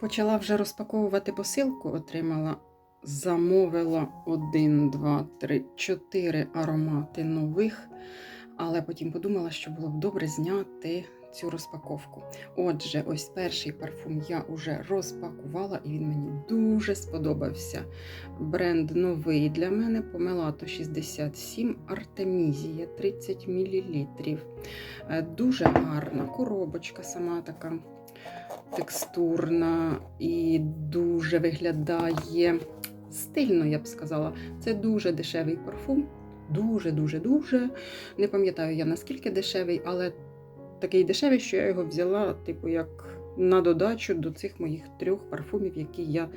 Почала вже розпаковувати посилку, отримала, замовила 1, 2, 3, 4 аромати нових, але потім подумала, що було б добре зняти цю розпаковку. Отже, ось перший парфум я вже розпакувала, і він мені дуже сподобався. Бренд новий для мене Помелато 67 Артемізія 30 мл. Дуже гарна коробочка, сама така текстурна і дуже виглядає стильно, я б сказала. Це дуже дешевий парфум. Дуже-дуже-дуже. Не пам'ятаю я наскільки дешевий, але такий дешевий, що я його взяла, типу, як на додачу до цих моїх трьох парфумів, які я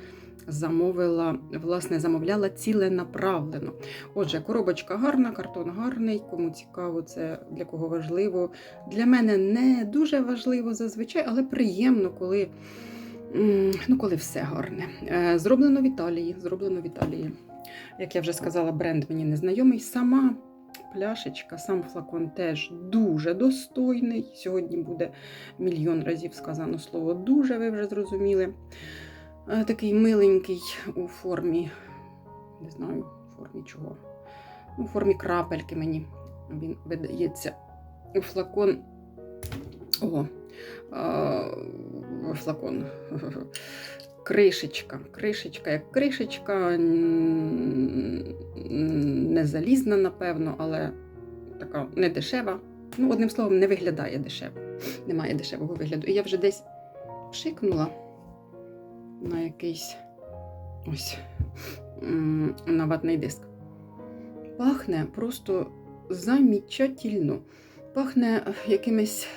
замовила, власне, замовляла ціленаправлено. Отже, коробочка гарна, картон гарний. Кому цікаво, це для кого важливо. Для мене не дуже важливо зазвичай, але приємно, коли, ну, коли все гарне. Е, Зроблено в Італії. Зроблено в Італії. Як я вже сказала, бренд мені незнайомий. Сама пляшечка, сам флакон теж дуже достойний. Сьогодні буде мільйон разів сказано слово дуже, ви вже зрозуміли. Е, Такий миленький у формі, не знаю, у формі чого. У формі крапельки мені він видається. Флакон. О, е, флакон. Кришечка. Кришечка, як кришечка, не залізна, напевно, але така не дешева. Ну, одним словом, не виглядає дешево. Немає дешевого вигляду. І я вже десь шикнула на якийсь ось на ватний диск. Пахне просто замічательно. Пахне е, якимось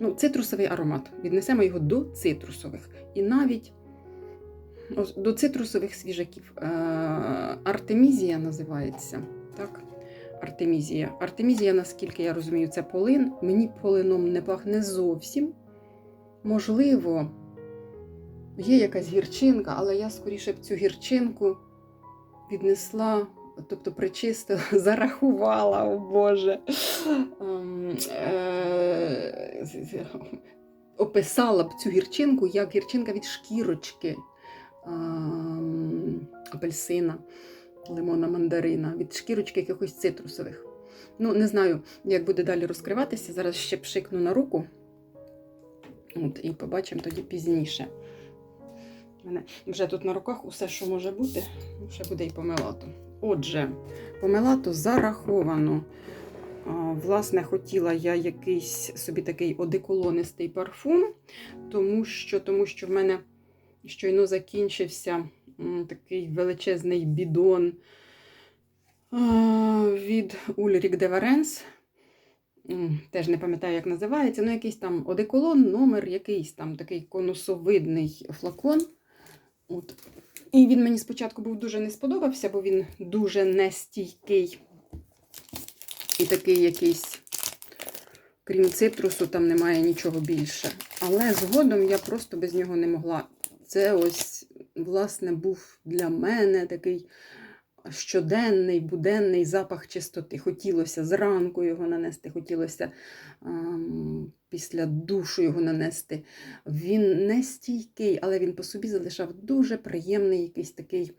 ну, цитрусовий аромат. Віднесемо його до цитрусових. І навіть ось до цитрусових свіжаків. Е, Артемізія називається. Так? Артемізія. Артемізія, наскільки я розумію, це полин. Мені полином не пахне зовсім. Можливо, є якась гірчинка, але я скоріше б цю гірчинку віднесла, тобто причистила, зарахувала, о Боже. Ем, е, Описала б цю гірчинку як гірчинка від шкірочки ем, апельсина, лимона, мандарина, від шкірочки якихось цитрусових. Ну, не знаю, як буде далі розкриватися. Зараз ще пшикну на руку. От, і побачимо тоді пізніше. Мене вже тут на руках усе, що може бути, ще буде і помелато. Отже, помелато зараховано. Власне, хотіла я якийсь собі такий одеколонистий парфум, тому що, тому що в мене щойно закінчився такий величезний бідон від Ульрік де Варенс. Теж не пам'ятаю, як називається, ну якийсь там одеколон, номер, якийсь там такий конусовидний флакон. От. І він мені спочатку був дуже не сподобався, бо він дуже нестійкий. І такий якийсь, крім цитрусу, там немає нічого більше. Але згодом я просто без нього не могла. Це ось, власне, був для мене такий щоденний, буденний запах чистоти. Хотілося зранку його нанести, хотілося ем, після душу його нанести. Він не стійкий, але він по собі залишав дуже приємний якийсь такий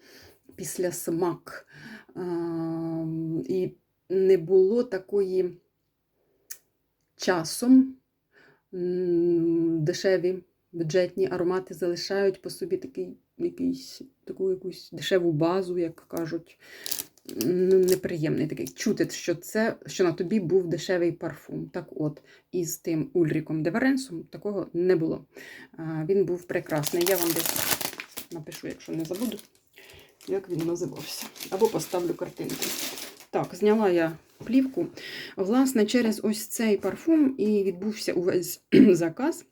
післясмак. Ем, і не було такої часом дешеві бюджетні аромати залишають по собі такий, якийсь, таку якусь дешеву базу, як кажуть. Ну, неприємний такий. Чути, що це, що на тобі був дешевий парфум. Так от, із тим Ульріком Деваренсом такого не було. Він був прекрасний. Я вам десь напишу, якщо не забуду, як він називався. Або поставлю картинку. Так, зняла я плівку. Власне, через ось цей парфум і відбувся увесь заказ.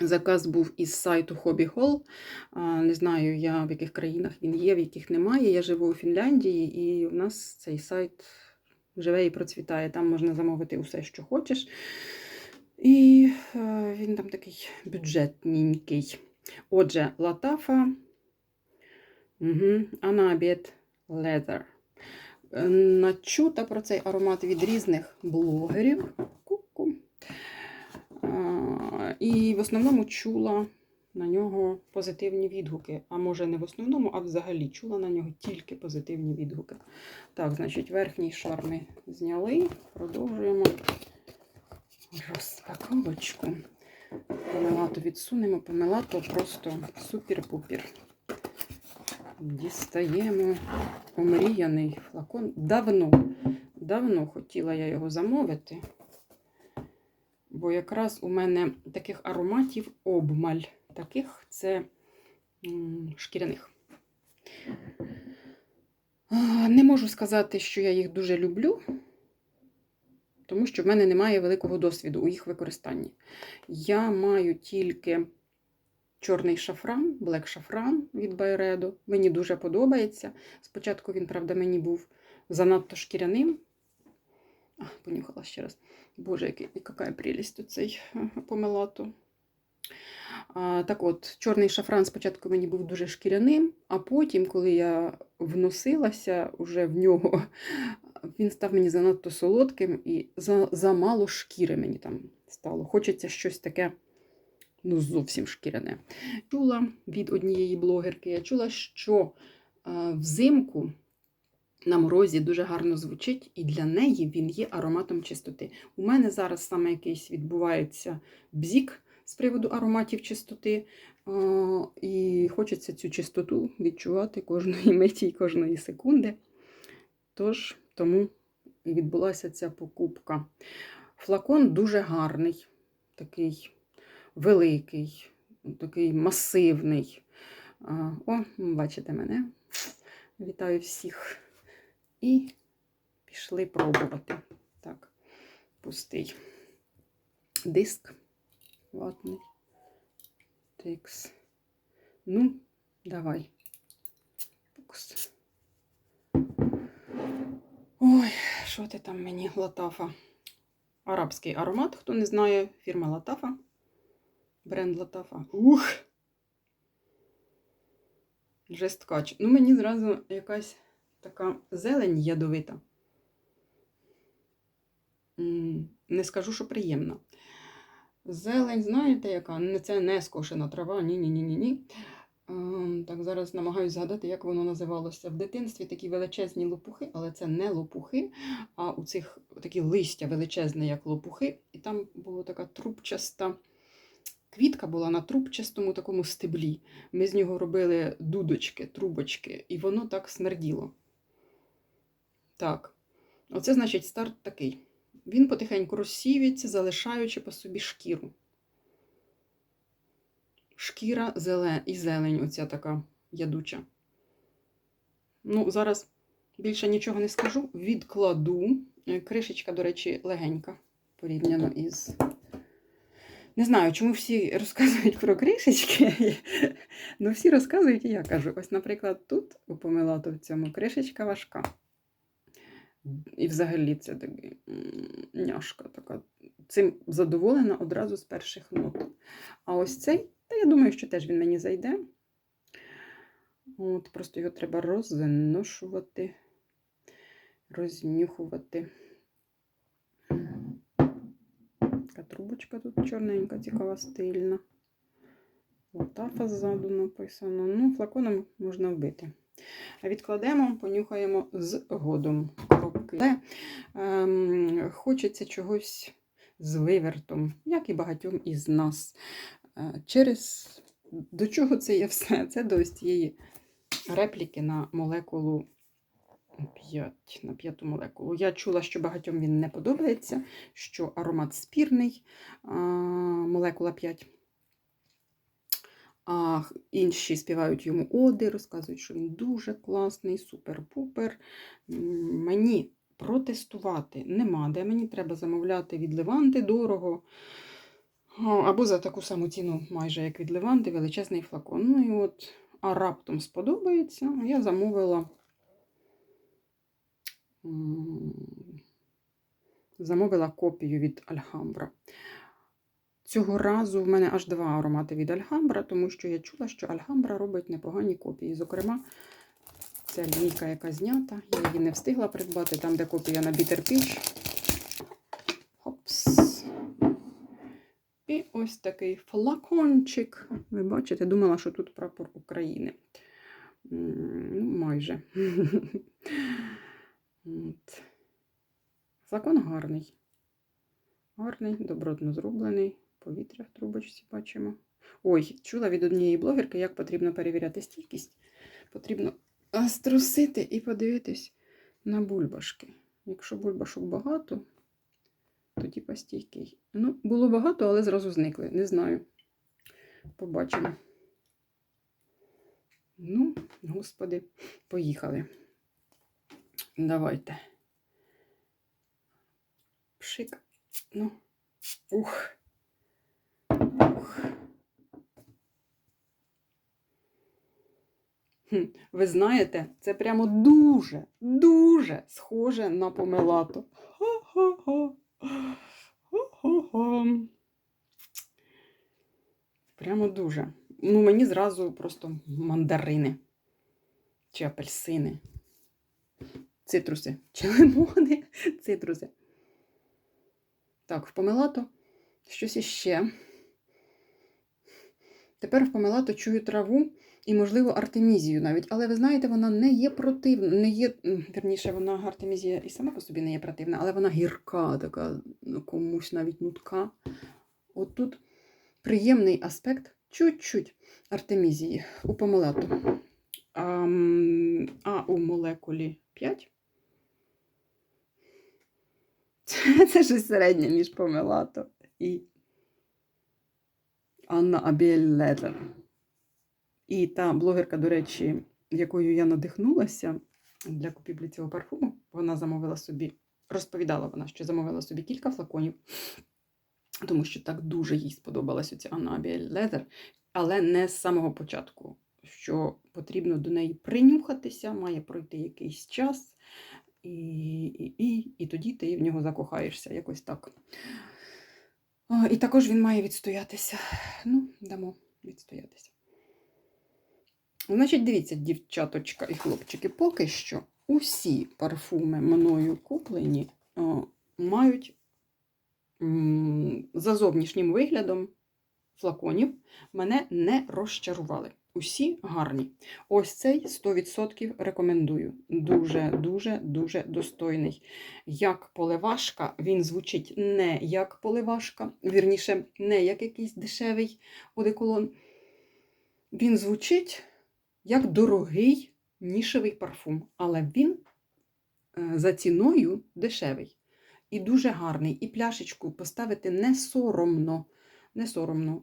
Заказ був із сайту Hobby Hall. Не знаю, я в яких країнах він є, в яких немає. Я живу у Фінляндії, і у нас цей сайт живе і процвітає. Там можна замовити усе, що хочеш. І е, він там такий бюджетненький. Отже, Латафа, угу, Анабіт Leather. Е, Начута про цей аромат від різних блогерів. І в основному чула на нього позитивні відгуки. А може не в основному, а взагалі чула на нього тільки позитивні відгуки. Так, значить, верхній шар ми зняли. Продовжуємо розпаковочку. Помилату відсунемо, помилату просто супер-пупер. Дістаємо омріяний флакон. Давно, давно хотіла я його замовити, бо якраз у мене таких ароматів обмаль. Таких це шкіряних. Не можу сказати, що я їх дуже люблю, тому що в мене немає великого досвіду у їх використанні. Я маю тільки чорний шафран, блек шафран від Байредо. Мені дуже подобається. Спочатку він, правда, мені був занадто шкіряним. Понюхала ще раз. Боже, яка прелість тут цей помилату. А, так от, чорний шафран спочатку мені був дуже шкіряним, а потім, коли я вносилася уже в нього, він став мені занадто солодким і за, замало шкіри мені там стало. Хочеться щось таке, ну, зовсім шкіряне. Чула від однієї блогерки, я чула, що а, взимку на морозі дуже гарно звучить, і для неї він є ароматом чистоти. У мене зараз саме якийсь відбувається бзік з приводу ароматів чистоти. І хочеться цю чистоту відчувати кожної миті і кожної секунди. Тож, тому і відбулася ця покупка. Флакон дуже гарний, такий великий, такий масивний. О, бачите мене. Вітаю всіх. І пішли пробувати. Так, пустий диск ватний. Текс. Ну, давай. Фокус. Ой, що ти там мені, Латафа? Арабський аромат, хто не знає, фірма Латафа. Бренд Латафа. Ух! Жесткач. Ну, мені зразу якась така зелень ядовита. Не скажу, що приємна. Зелень, знаєте, яка? Це не скошена трава, ні-ні-ні-ні-ні. Ем, Так, зараз намагаюся згадати, як воно називалося. В дитинстві такі величезні лопухи, але це не лопухи, а у цих такі листя величезне, як лопухи. І там була така трубчаста квітка була на трубчастому такому стеблі. Ми з нього робили дудочки, трубочки, і воно так смерділо. Так, оце значить старт такий. Він потихеньку розсіюється, залишаючи по собі шкіру. Шкіра зелен... і зелень, оця така ядуча. Ну, зараз більше нічого не скажу. Відкладу. Е, Кришечка, до речі, легенька порівняно із. Не знаю, чому всі розказують про кришечки. Ну, всі розказують, і я кажу. Ось, наприклад, тут у помилату в цьому кришечка важка. І взагалі це такий няшка така. Цим задоволена одразу з перших нот. А ось цей, та я думаю, що теж він мені зайде. От, просто його треба розношувати, рознюхувати. Така трубочка тут чорненька, цікава, стильна. Латафа ззаду написано. Ну, флаконом можна вбити. А відкладемо, понюхаємо згодом. Коробки. Але ем, хочеться чогось з вивертом, як і багатьом із нас. Е, Через до чого це є все? Це до ось цієї репліки на молекулу 5, на п'яту молекулу. Я чула, що багатьом він не подобається, що аромат спірний, а, молекула 5. А інші співають йому оди, розказують, що він дуже класний, супер-пупер. Мені протестувати нема де. Мені треба замовляти від Леванти дорого. Або за таку саму ціну, майже як від Леванти, величезний флакон. Ну і от, а раптом сподобається, я замовила. Замовила копію від Альхамбра. Цього разу в мене аж два аромати від Альгамбра, тому що я чула, що Альгамбра робить непогані копії. Зокрема, ця лінійка, яка знята, я її не встигла придбати, там, де копія на Peach. Хопс. І ось такий флакончик. Ви бачите, думала, що тут прапор України. Ну, майже. Флакон гарний. Гарний, добротно зроблений. Повітря в трубочці бачимо. Ой, чула від однієї блогерки, як потрібно перевіряти стійкість. Потрібно а, струсити і подивитись на бульбашки. Якщо бульбашок багато, тоді постійкий. Ну, було багато, але зразу зникли. Не знаю. Побачимо. Ну, господи, поїхали. Давайте. Пшик. Ну, ух. Ви знаєте, це прямо дуже, дуже схоже на. Ха-ха-ха. Прямо дуже. Ну, мені зразу просто мандарини. Чи апельсини. Цитруси. Чи лимони. Цитруси. Так, в помелато щось іще. Тепер в помелато чую траву і, можливо, артемізію навіть. Але ви знаєте, вона не є противна, не є, м, вірніше, вона артемізія і сама по собі не є противна, але вона гірка, така ну, комусь навіть нутка. От тут приємний аспект чуть-чуть артемізії у помелато. А, а у молекулі 5. Це, це щось середнє між помелато і Анна Абель Ледер. І та блогерка, до речі, якою я надихнулася для купівлі цього парфуму, вона замовила собі, розповідала вона, що замовила собі кілька флаконів, тому що так дуже їй сподобалась оця Анна Абель Ледер, але не з самого початку, що потрібно до неї принюхатися, має пройти якийсь час, і, і, і, і тоді ти в нього закохаєшся, якось так. І також він має відстоятися. Ну, дамо відстоятися. Значить, дивіться, дівчаточка і хлопчики, поки що усі парфуми мною куплені о, мають за зовнішнім виглядом флаконів мене не розчарували. Усі гарні. Ось цей 100% рекомендую. Дуже, дуже, дуже достойний. Як поливашка, він звучить не як поливашка, вірніше, не як якийсь дешевий одеколон. Він звучить як дорогий нішевий парфум, але він е, за ціною дешевий і дуже гарний. І пляшечку поставити не соромно. Не соромно.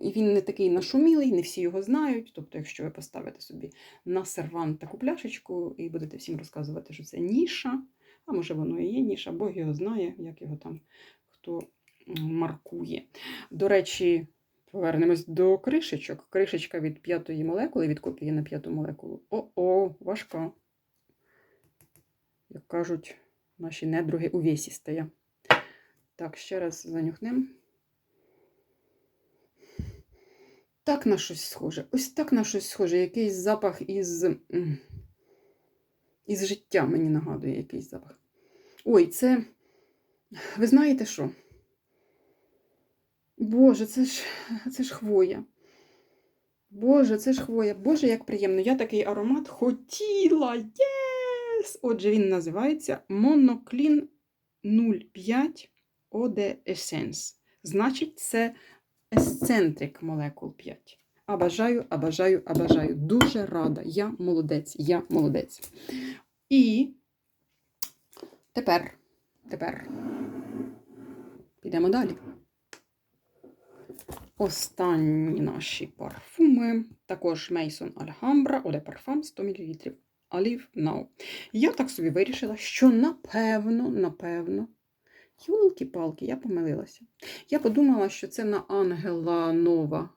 І він не такий нашумілий, не всі його знають. Тобто, якщо ви поставите собі на сервант таку пляшечку і будете всім розказувати, що це ніша, а може воно і є ніша, Бог його знає, як його там хто маркує. До речі, повернемось до кришечок. Кришечка від п'ятої молекули, від копії на п'яту молекулу. О-о, важка. Як кажуть, наші недруги увесістая. Так, ще раз занюхнемо. Так на щось схоже. Ось так на щось схоже. Якийсь запах із. Із життя мені нагадує якийсь запах. Ой, це. Ви знаєте що? Боже, це ж, це ж хвоя. Боже, це ж хвоя. Боже, як приємно. Я такий аромат хотіла. Єс! Отже, він називається Monoklin 05 Eau Essence. Значить, це есцентрик молекул 5. А бажаю, а бажаю, а бажаю. Дуже рада. Я молодець, я молодець. І тепер, тепер підемо далі. Останні наші парфуми. Також Alhambra Eau de Parfum 100 мл. Olive Now. Я так собі вирішила, що напевно, напевно, Юлки-палки, я помилилася. Я подумала, що це на Ангела Нова.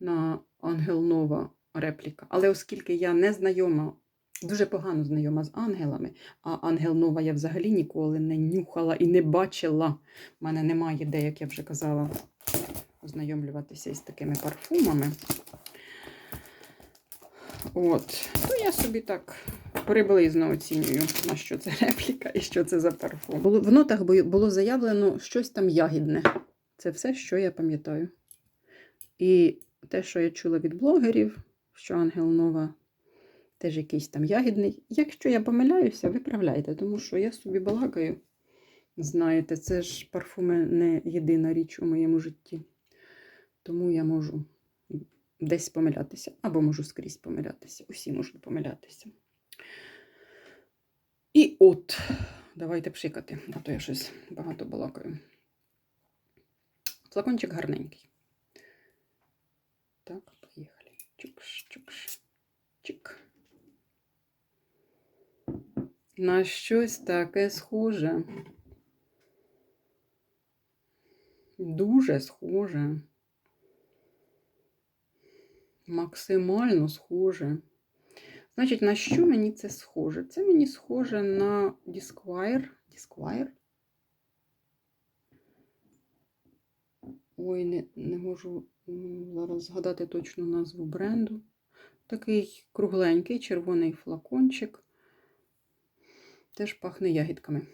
На Ангел Нова репліка. Але оскільки я не знайома, дуже погано знайома з ангелами, а Ангел Нова я взагалі ніколи не нюхала і не бачила. У мене немає де, як я вже казала, ознайомлюватися із такими парфумами. От, то я собі так приблизно оцінюю, на що це репліка і що це за парфум. В нотах було заявлено щось там ягідне. Це все, що я пам'ятаю. І те, що я чула від блогерів, що Ангел Нова теж якийсь там ягідний. Якщо я помиляюся, виправляйте, тому що я собі балакаю. Знаєте, це ж парфуми не єдина річ у моєму житті. Тому я можу десь помилятися, або можу скрізь помилятися. Усі можуть помилятися. І от, давайте пшикати, а то я щось багато балакаю. Флакончик гарненький. Так, поїхали. Чукш, чукш, чик. На щось таке схоже. Дуже схоже. Максимально схоже. Значить, на що мені це схоже? Це мені схоже на Disquire. Disquire? Ой, не, не можу зараз згадати точну назву бренду. Такий кругленький червоний флакончик. Теж пахне ягідками.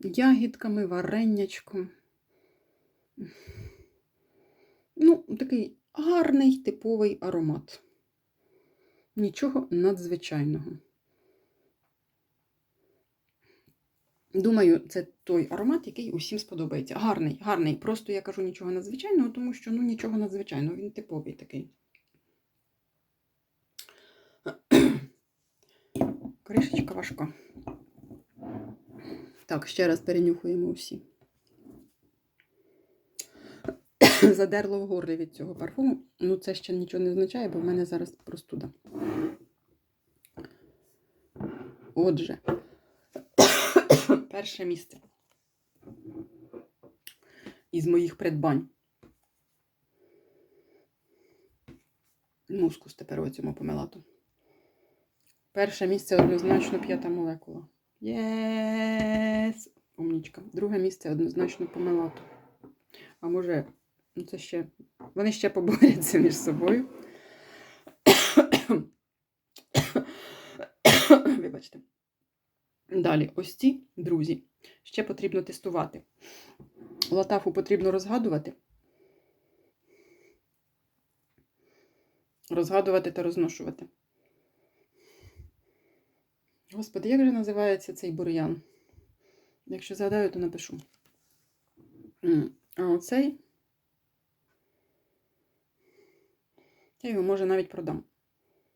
Ягідками, вареннячком. Ну, такий гарний типовий аромат. Нічого надзвичайного. Думаю, це той аромат, який усім сподобається. Гарний, гарний. Просто я кажу нічого надзвичайного, тому що ну нічого надзвичайного, він типовий такий. Кришечка важка. Так, ще раз перенюхуємо усі. Задерло в горлі від цього парфуму. Ну, це ще нічого не означає, бо в мене зараз простуда. Отже, перше місце із моїх придбань. Мускус тепер у цьому помилату. Перше місце однозначно п'ята молекула. Єс! Умнічка. Друге місце однозначно помилату. А може, це ще. Вони ще поборються між собою. Вибачте. Далі, ось ці друзі. Ще потрібно тестувати. Латафу потрібно розгадувати. Розгадувати та розношувати. Господи, як же називається цей бур'ян? Якщо згадаю, то напишу. А оцей. Я його може навіть продам.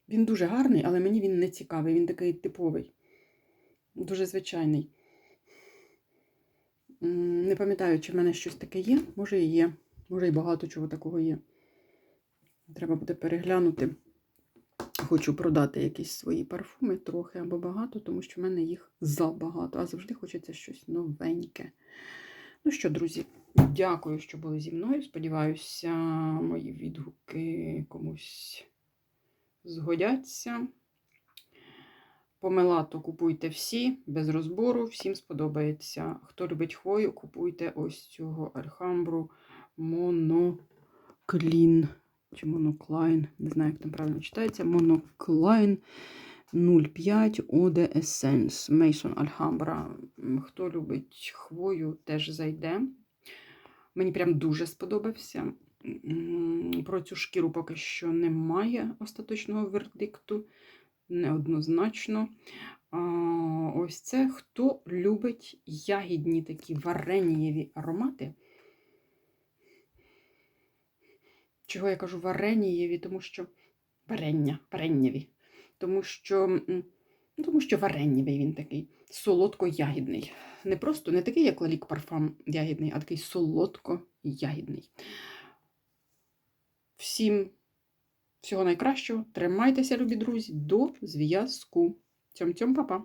Він дуже гарний, але мені він не цікавий. Він такий типовий. Дуже звичайний. Не пам'ятаю, чи в мене щось таке є. Може і є. Може і багато чого такого є. Треба буде переглянути. Хочу продати якісь свої парфуми трохи або багато, тому що в мене їх забагато, а завжди хочеться щось новеньке. Ну що, друзі, дякую, що були зі мною. Сподіваюся, мої відгуки комусь згодяться. Помелато купуйте всі, без розбору, всім сподобається. Хто любить хвою, купуйте ось цього альхамбру моноклін. Чи моноклайн, не знаю, як там правильно читається. Моноклайн 05 Ode Essence Mason Alhambra. Хто любить хвою, теж зайде. Мені прям дуже сподобався. Про цю шкіру поки що немає остаточного вердикту, неоднозначно. Ось це хто любить ягідні такі варенієві аромати. Чого я кажу варенієві, тому що варення, вареннєві. Тому що, ну, тому що вареннєвий він такий солодко-ягідний. Не просто не такий, як лалік парфам ягідний, а такий солодко-ягідний. Всім всього найкращого. Тримайтеся, любі друзі, до зв'язку. Цьом-цьом, папа!